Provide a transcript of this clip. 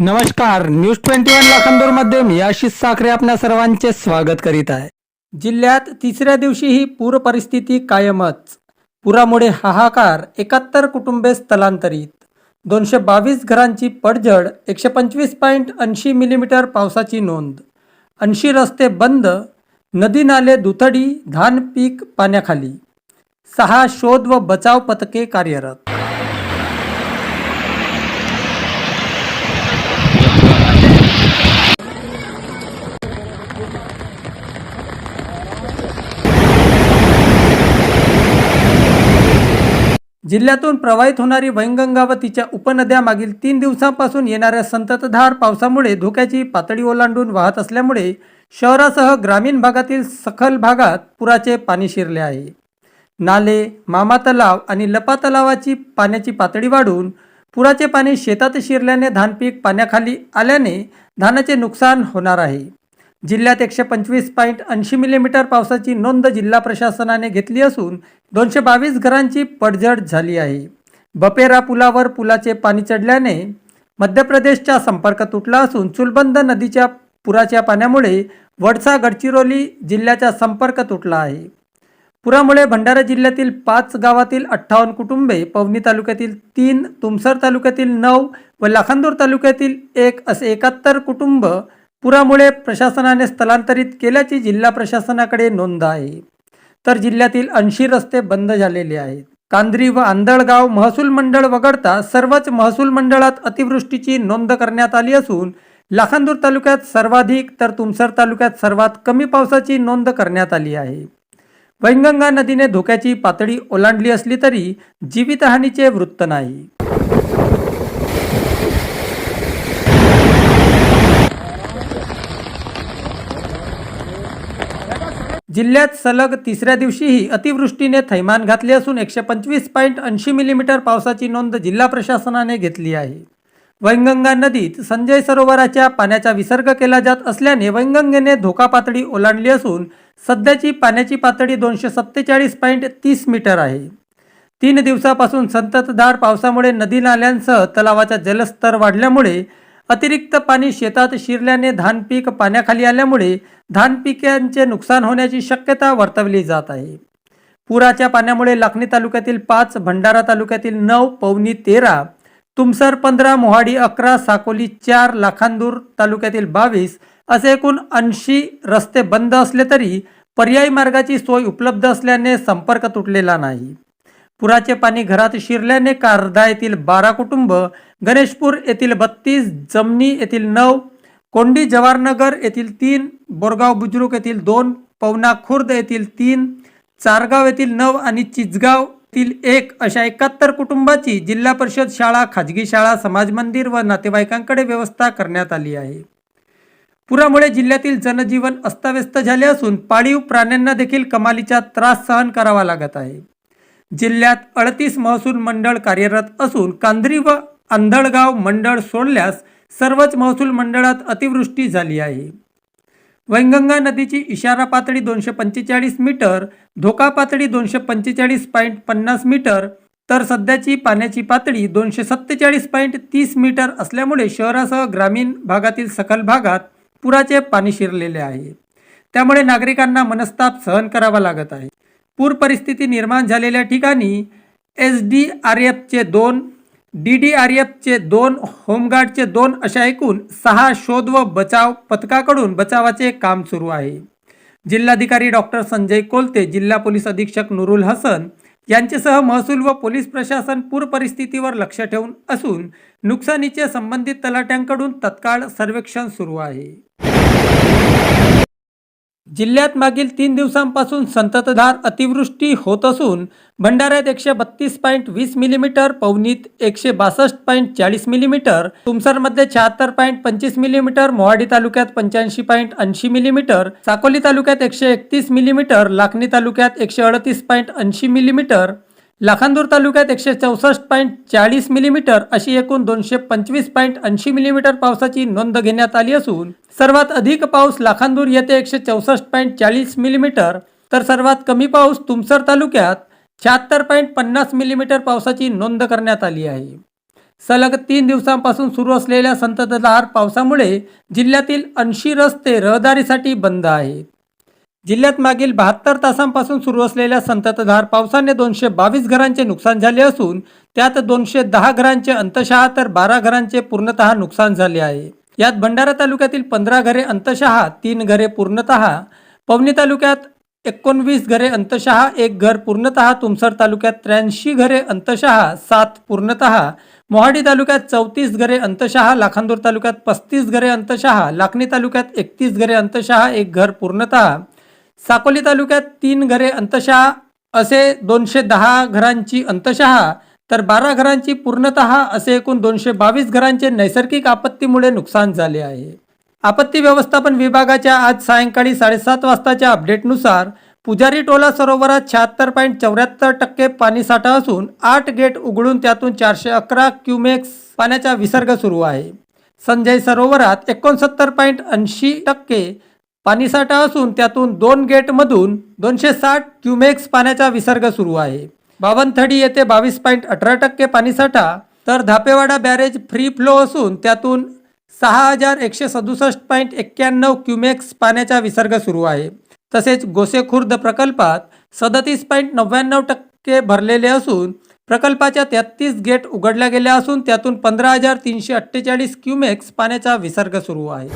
नमस्कार news twenty one लाखांदूरमध्ये मी आशिष साखरे आपल्या सर्वांचे स्वागत करीत आहे. जिल्ह्यात तिसऱ्या दिवशीही पूर परिस्थिती कायमच. पुरामुळे हाहाकार एकाहत्तर कुटुंबे स्थलांतरित. दोनशे बावीस घरांची पडझड एकशे पंचवीस पॉईंट ऐंशी मिलीमीटर पावसाची नोंद. ऐंशी रस्ते बंद नदी नाले दुथडी धान पीक पाण्याखाली. सहा शोध व बचाव पथके कार्यरत. जिल्ह्यातून प्रवाहित होणारी वैनगंगा व तिच्या उपनद्या मागील तीन दिवसांपासून येणाऱ्या संततधार पावसामुळे धोक्याची पातळी ओलांडून वाहत असल्यामुळे शहरासह ग्रामीण भागातील सखल भागात पुराचे पाणी शिरले आहे. नाले मामा तलाव आणि लपा तलावाची पाण्याची पातळी वाढून पुराचे पाणी शेतात शिरल्याने धानपीक पाण्याखाली आल्याने धानाचे नुकसान होणार आहे. जिल्ह्यात एकशे पंचवीस पॉईंट ऐंशी मिलीमीटर पावसाची नोंद जिल्हा प्रशासनाने घेतली असून दोनशे बावीस घरांची पडझड झाली आहे. बपेरा पुलावर पुलाचे पाणी चढल्याने मध्य प्रदेशचा संपर्क तुटला असून चुलबंद नदीच्या पुराच्या पाण्यामुळे वडसा गडचिरोली जिल्ह्याचा संपर्क तुटला आहे. पुरामुळे भंडारा जिल्ह्यातील पाच गावातील अठ्ठावन्न कुटुंबे पवनी तालुक्यातील तीन तुमसर तालुक्यातील नऊ व लाखांदूर तालुक्यातील एक असे एकाहत्तर कुटुंब पुरामुळे प्रशासनाने स्थलांतरित केल्याची जिल्हा प्रशासनाकडे नोंद आहे. तर जिल्ह्यातील ऐंशी रस्ते बंद झालेले आहेत. कांद्री व आंधळगाव महसूल मंडळ वगळता सर्वच महसूल मंडळात अतिवृष्टीची नोंद करण्यात आली असून लाखांदूर तालुक्यात सर्वाधिक तर तुमसर तालुक्यात सर्वात कमी पावसाची नोंद करण्यात आली आहे. वैनगंगा नदीने धोक्याची पातळी ओलांडली असली तरी जीवितहानीचे वृत्त नाही. जिल्ह्यात सलग तिसऱ्या दिवशीही अतिवृष्टीने थैमान घातले असून एकशे पंचवीस पॉईंट ऐंशी मिलीमीटर पावसाची नोंद जिल्हा प्रशासनाने घेतली आहे. वैनगंगा नदीत संजय सरोवराच्या पाण्याचा विसर्ग केला जात असल्याने वैनगंगेने धोका पातळी ओलांडली असून सध्याची पाण्याची पातळी दोनशे सत्तेचाळीस पॉईंट तीस मीटर आहे. तीन दिवसापासून संततधार पावसामुळे नदी नाल्यांसह तलावाचा जलस्तर वाढल्यामुळे अतिरिक्त पाणी शेतात शिरल्याने धान पीक पाण्याखाली आल्यामुळे धान पिकांचे नुकसान होण्याची शक्यता वर्तवली जात आहे. पुराच्या पाण्यामुळे लाखणी तालुक्यातील पाच भंडारा तालुक्यातील नऊ पवनी तेरा तुमसर पंधरा मोहाडी अकरा साकोली चार लाखांदूर तालुक्यातील बावीस असे एकूण ऐंशी रस्ते बंद असले तरी पर्यायी मार्गाची सोय उपलब्ध असल्याने संपर्क तुटलेला नाही. पुराचे पाणी घरात शिरल्याने कारदा येथील बारा कुटुंब गणेशपूर येथील बत्तीस जमनी येथील नऊ कोंडी जवाहरनगर येथील तीन बोरगाव बुजुर्ग येथील दोन पवना खुर्द येथील तीन चारगाव येथील नऊ आणि चिचगाव येथील एक अशा एकाहत्तर कुटुंबाची जिल्हा परिषद शाळा खाजगी शाळा समाज मंदिर व नातेवाईकांकडे व्यवस्था करण्यात आली आहे. पुरामुळे जिल्ह्यातील जनजीवन अस्ताव्यस्त झाले असून पाळीव प्राण्यांना देखील कमालीचा त्रास सहन करावा लागत आहे. जिल्ह्यात अडतीस महसूल मंडळ कार्यरत असून कांद्री व आंधळगाव मंडळ सोडल्यास सर्वच महसूल मंडळात अतिवृष्टी झाली आहे. वैंगंगा नदीची इशारा पातळी दोनशे पंचेचाळीस मीटर धोका पातळी दोनशे पंचेचाळीस पॉईंट पन्नास मीटर तर सध्याची पाण्याची पातळी दोनशे सत्तेचाळीस पॉईंट तीस मीटर असल्यामुळे शहरासह ग्रामीण भागातील सखल भागात पुराचे पाणी शिरलेले आहे. त्यामुळे नागरिकांना मनस्ताप सहन करावा लागत आहे. पूर परिस्थिती निर्माण झालेल्या ठिकाणी एस डी आर एफचे दोन डी डी आर एफचे दोन होमगार्डचे दोन अशा एकूण सहा शोध व बचाव पथकाकडून बचावाचे काम सुरू आहे. जिल्हाधिकारी डॉक्टर संजय कोलते जिल्हा पोलीस अधीक्षक नुरुल हसन यांच्यासह महसूल व पोलीस प्रशासन पूर परिस्थितीवर लक्ष ठेवून असून नुकसानीचे संबंधित तलाट्यांकडून तत्काळ सर्वेक्षण सुरू आहे. जिल्ह्यात मागील तीन दिवसांपासून संततधार अतिवृष्टी होत असून भंडाऱ्यात एकशे बत्तीस पॉईंट वीस मिलीमीटर पवनीत एकशे बासष्ट पॉईंट चाळीस मिलीमीटर तुमसरमध्ये शहात्तर पॉईंट पंचवीस मिलीमीटर मोहाडी तालुक्यात पंच्याऐंशी पॉईंट ऐंशी मिलीमीटर साकोली तालुक्यात एकशे एकतीस मिलीमीटर लाखणी तालुक्यात एकशे अडतीस पॉईंट ऐंशी मिलीमीटर लाखांदूर तालुक्यात एकशे चौसष्ट पॉईंट चाळीस मिलीमीटर अशी एकूण दोनशे पंचवीस पॉईंट ऐंशी मिलीमीटर पावसाची नोंद घेण्यात आली असून सर्वात अधिक पाऊस लाखांदूर येथे एकशे चौसष्ट पॉईंट चाळीस मिलीमीटर तर सर्वात कमी पाऊस तुमसर तालुक्यात शहात्तर पॉईंट पन्नास मिलीमीटर पावसाची नोंद करण्यात आली आहे. सलग तीन दिवसांपासून सुरू असलेल्या संततधार पावसामुळे जिल्ह्यातील ऐंशी रस्ते रहदारीसाठी बंद आहेत. जिल्ह्यात मागील बहात्तर तासांपासून सुरू असलेल्या संततधार पावसाने दोनशे बावीस घरांचे नुकसान झाले असून त्यात दोनशे दहा घरांचे अंतशहा तर बारा घरांचे पूर्णतः नुकसान झाले आहे. यात भंडारा तालुक्यातील पंधरा घरे अंतशहा तीन घरे पूर्णतः पवनी तालुक्यात एकोणवीस घरे अंतशहा एक घर पूर्णतः तुमसर तालुक्यात त्र्याऐंशी घरे अंतशहा सात पूर्णतः मोहाडी तालुक्यात चौतीस घरे अंतशहा लाखांदूर तालुक्यात पस्तीस घरे अंतशहा लाखणी तालुक्यात एकतीस घरे अंतशः एक घर पूर्णतः साकोली तालुक्यात तीन घरे अंतशहा असे दोनशे दहा घरांची अंतशः तर बारा घरांची पूर्णतः असे एकूण दोनशे बावीस घरांचे नैसर्गिक आपत्तीमुळे नुकसान झाले आहे. आपत्ती व्यवस्थापन विभागाच्या आज सायंकाळी साडेसात वाजताच्या अपडेटनुसार पुजारी टोला सरोवरात शहात्तर पॉईंट चौऱ्याहत्तर टक्के पाणीसाठा असून आठ गेट उघडून त्यातून चारशे अकरा क्युमेक्स पाण्याचा विसर्ग सुरू आहे. संजय सरोवरात एकोणसत्तर पॉईंट ऐंशी टक्के पाणीसाठा असून त्यातून दोन गेटमधून दोनशे साठ क्युमेक्स पाण्याचा विसर्ग सुरू आहे. बावनथडी येथे बावीस पॉईंट अठरा टक्के पाणीसाठा तर धापेवाडा बॅरेज फ्री फ्लो असून त्यातून सहा हजार एकशे सदुसष्ट पॉईंट एक्क्याण्णव क्युमेक्स पाण्याचा विसर्ग सुरू आहे. तसेच गोसेखुर्द प्रकल्पात सदतीस पॉईंट नव्याण्णव टक्के भरलेले असून प्रकल्पाच्या तेहत्तीस गेट उघडल्या गेल्या असून त्यातून पंधरा हजार तीनशे अठ्ठेचाळीस क्युमेक्स पाण्याचा विसर्ग सुरू आहे.